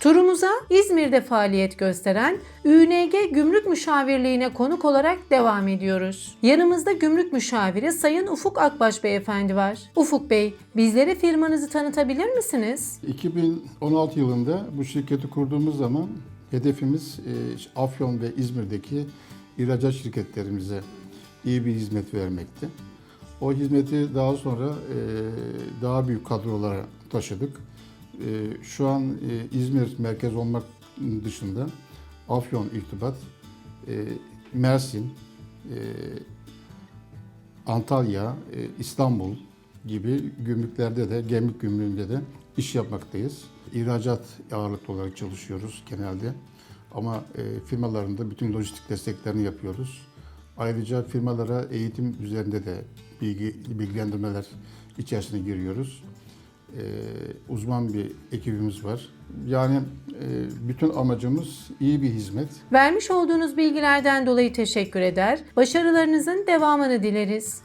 Turumuza İzmir'de faaliyet gösteren ÜNG Gümrük Müşavirliğine konuk olarak devam ediyoruz. Yanımızda Gümrük Müşaviri Sayın Ufuk Akbaş Beyefendi var. Ufuk Bey, bizlere firmanızı tanıtabilir misiniz? 2016 yılında bu şirketi kurduğumuz zaman hedefimiz e, Afyon ve İzmir'deki ihracat şirketlerimize iyi bir hizmet vermekti. O hizmeti daha sonra e, daha büyük kadrolara taşıdık. E, Şu an e, İzmir merkez olmak dışında Afyon irtibat, e, Mersin, e, Antalya, e, İstanbul gibi gümrüklerde de, gemlik gümrüğünde de iş yapmaktayız. İhracat ağırlıklı olarak çalışıyoruz genelde. Ama e, firmalarında bütün lojistik desteklerini yapıyoruz. Ayrıca firmalara eğitim üzerinde de bilgi, bilgilendirmeler içerisine giriyoruz. E, uzman bir ekibimiz var. Yani e, bütün amacımız iyi bir hizmet, Vermiş olduğunuz bilgilerden dolayı teşekkür eder, başarılarınızın devamını dileriz.